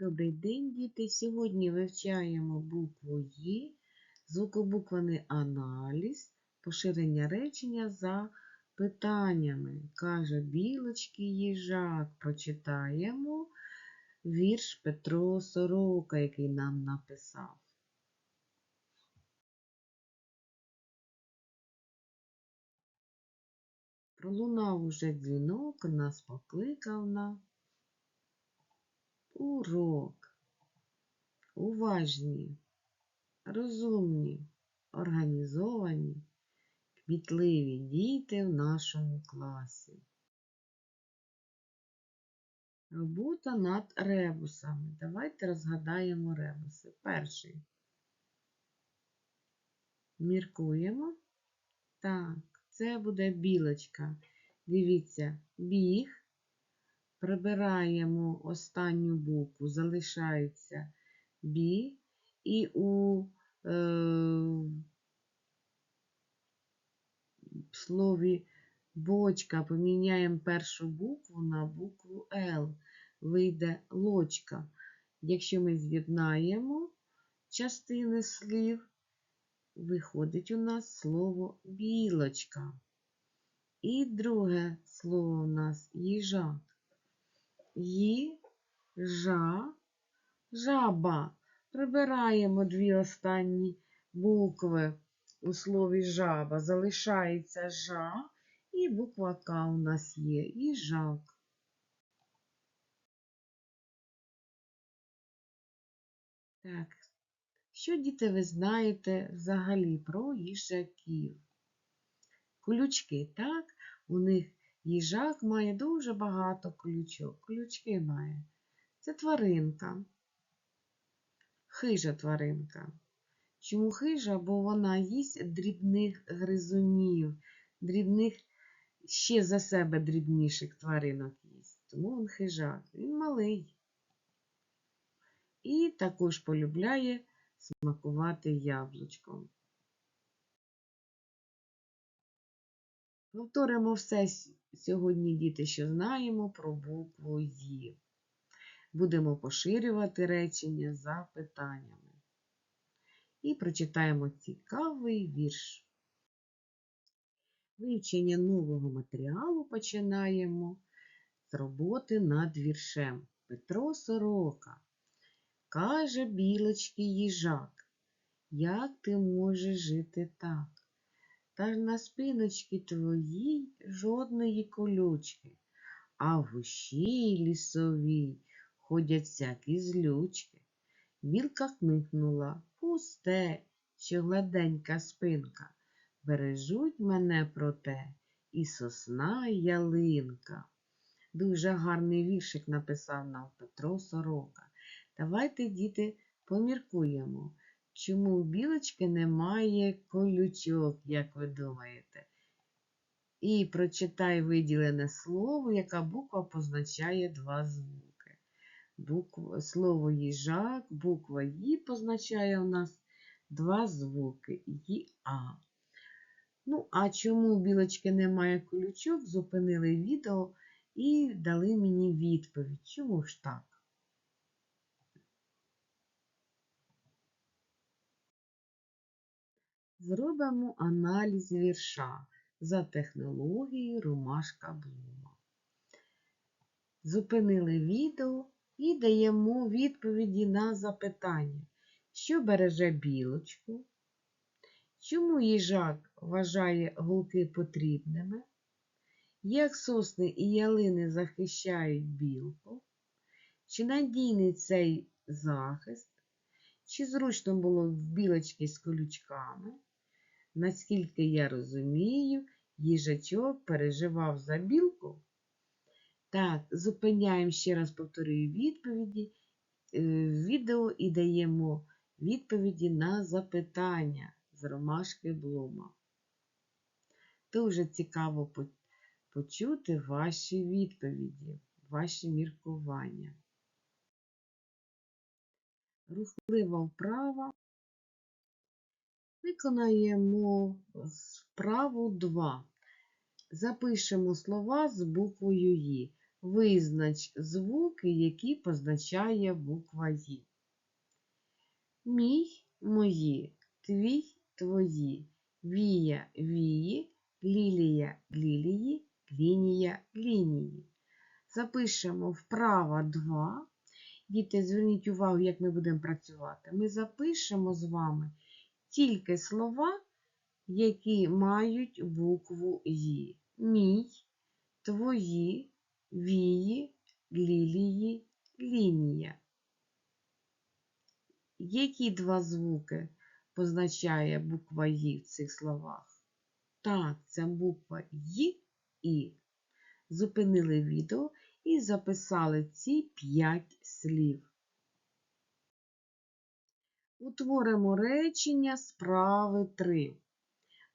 Добрий день, діти! Сьогодні вивчаємо букву «Ї», звукобуквений аналіз, поширення речення за питаннями. Каже білочки їжак. Прочитаємо вірш Петро Сорока, який нам написав. Пролунав уже дзвінок, нас покликав на урок. Уважні, розумні, організовані, кмітливі діти в нашому класі. Робота над ребусами. Давайте розгадаємо ребуси. Перший. Міркуємо. Так, це буде білочка. Дивіться, біг. Прибираємо останню букву, залишається бі, і у е, слові бочка поміняємо першу букву на букву Л. Вийде лочка. Якщо ми з'єднаємо частини слів, виходить у нас слово білочка. І друге слово у нас їжак. Ї-жа, жаба. Прибираємо дві останні букви у слові жаба. Залишається жа і буква К у нас є їжак. Так, що діти ви знаєте взагалі про їжаків? Колючки, так? У них їжак має дуже багато колючок. Колючки має. Це тваринка. Хижа тваринка. Чому хижа? Бо вона їсть дрібних гризунів, дрібних, ще за себе дрібніших тваринок їсть. Тому він хижак. Він малий. І також полюбляє смакувати яблучком. Повторимо все сьогодні, діти, що знаємо про букву «Ї». Будемо поширювати речення за питаннями. І прочитаємо цікавий вірш. Вивчення нового матеріалу починаємо з роботи над віршем. Петро Сорока. Каже білочки їжак, як ти можеш жити так? Та на спиночці твоїй жодної колючки, а в гущі лісовій ходять всякі злючки. Білка кникнула, пусте, що гладенька спинка. Бережуть мене проте і сосна, ялинка. Дуже гарний віршик написав нам Петро Сорока. Давайте, діти, поміркуємо. Чому у білочки немає колючок, як ви думаєте? І прочитай виділене слово, яка буква позначає два звуки. Буква, Слово їжак, буква «Ї» позначає у нас два звуки «Ї-А». Ну, а чому у білочки немає колючок, зупинили відео і дали мені відповідь. Чому ж так? Зробимо аналіз вірша за технологією Ромашка Блума. Зупинили відео і даємо відповіді на запитання, що береже білочку, чому їжак вважає гулки потрібними, як сосни і ялини захищають білку, чи надійний цей захист, чи зручно було в білочки з колючками. Наскільки я розумію, їжачок переживав за білку. Так, зупиняємо ще раз повторюю відповіді е, в відео і даємо відповіді на запитання з ромашки Блума. Дуже цікаво почути ваші відповіді, ваші міркування. Рухлива вправа Виконаємо вправу 2. Запишемо слова з буквою «Ї». Визнач звуки, які позначає буква «Ї». Мій, мої, твій, твої, вія, вії, лілія, лілії, лінія, лінії. Запишемо вправо 2. Діти, зверніть увагу, як ми будемо працювати. Ми запишемо з вами тільки слова, які мають букву «Ї». Мій, твої, вії, лілії, лінія. Які два звуки позначає буква «Ї» в цих словах? Так, це буква «Й» і. Зупинили відео і записали ці п'ять слів. Утворимо речення справи 3.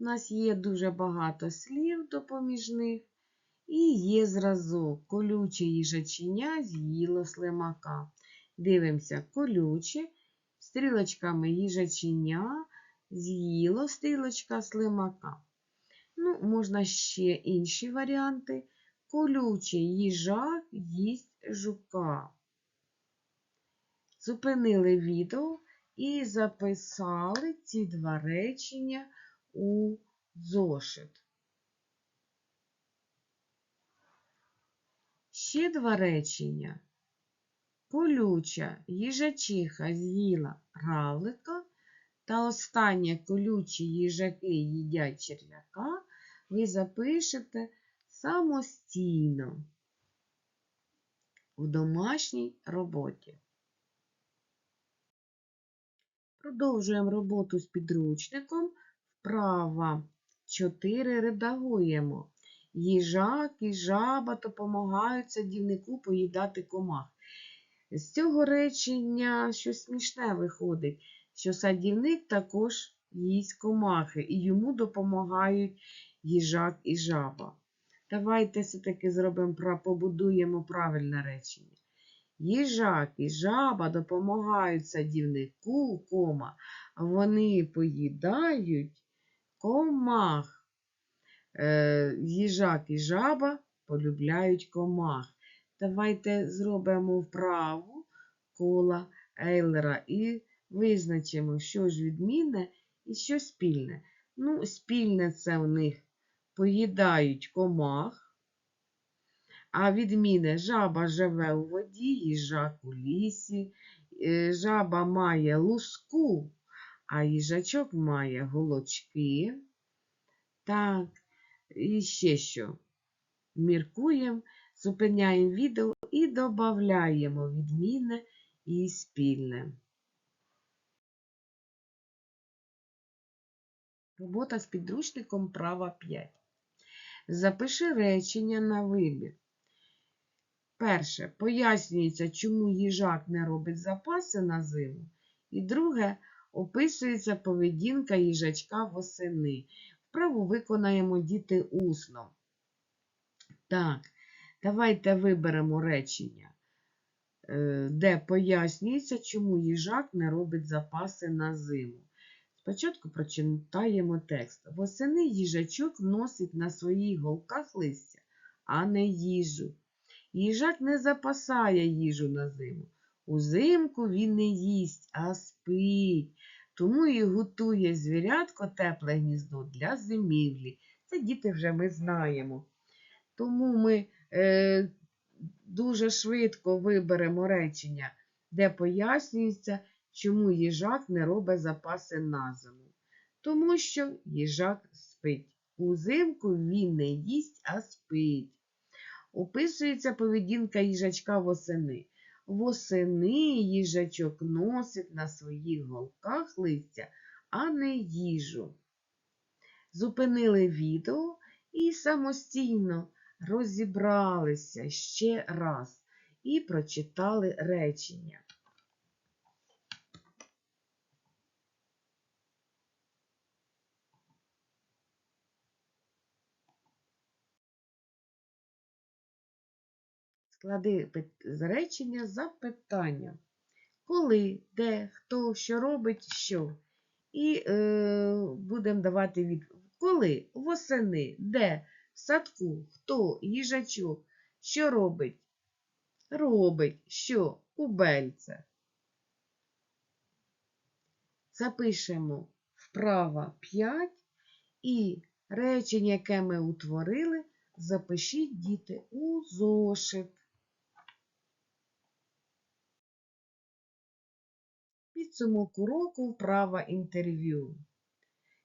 У нас є дуже багато слів допоміжних. І є зразок. Колюче їжаченя з'їло слимака. Дивимося, колюче, стрілочками їжаченя з'їло стрілочка слимака. Ну, можна ще інші варіанти. Колючий їжак їсть жука. Зупинили відео і записали ці два речення у зошит. Ще два речення. Колюча їжачиха з'їла равлика, та останнє колючі їжаки їдять черв'яка, ви запишете самостійно в домашній роботі. Продовжуємо роботу з підручником. Вправа 4 редагуємо. Їжак і жаба допомагають садівнику поїдати комах. З цього речення щось смішне виходить, що садівник також їсть комахи і йому допомагають їжак і жаба. Давайте все-таки зробимо, побудуємо правильне речення. Їжак і жаба допомагають садівнику кома, вони поїдають комах. Е, їжак і жаба полюбляють комах. Давайте зробимо вправу кола Ейлера і визначимо, що ж відмінне і що спільне. Ну, спільне це в них поїдають комах, а відміне жаба живе у воді, їжак у лісі, е, жаба має луску, а їжачок має голочки. Так, і ще що. Міркуємо, зупиняємо відео і додаємо відмінне і спільне. Робота з підручником права 5. Запиши речення на вибір. Перше. Пояснюється, чому їжак не робить запаси на зиму. І друге, описується поведінка їжачка восени. Вправу виконаємо діти усно. Так, давайте виберемо речення, е, де пояснюється, чому їжак не робить запаси на зиму. Спочатку прочитаємо текст. Восени їжачок носить на своїх голках листя, а не їжу. Їжак не запасає їжу на зиму. Узимку він не їсть, а спить. Тому і готує звірятко тепле гніздо для зимівлі. Це діти вже ми знаємо. Тому ми е, дуже швидко виберемо речення, де пояснюється, чому їжак не робить запаси на зиму. Тому що їжак спить. Узимку він не їсть, а спить. Описується поведінка їжачка восени. Восени їжачок носить на своїх голках листя, а не їжу. Зупинили відео і самостійно розібралися ще раз і прочитали речення. Склади речення запитання. Коли, де, хто, що робить, що. І е, будемо давати відповідь. Коли, восени, де, в садку, хто, їжачок, Що робить? Робить що? Кубельце. Запишемо вправо 5 і речення, яке ми утворили, запишіть, діти, у зошит. Підсумок уроку вправа інтерв'ю.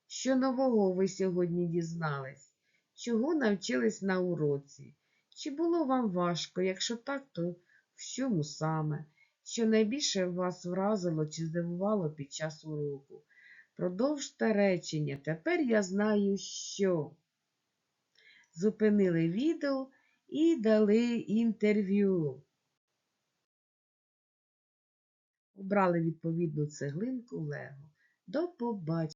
Що нового ви сьогодні дізнались? Чого навчились на уроці? Чи було вам важко? Якщо так, то в чому саме? Що найбільше вас вразило чи здивувало під час уроку? Продовжте речення. Тепер я знаю, що. Зупинили відео і дали інтерв'ю. Обрали відповідну цеглинку Лего. До побачення.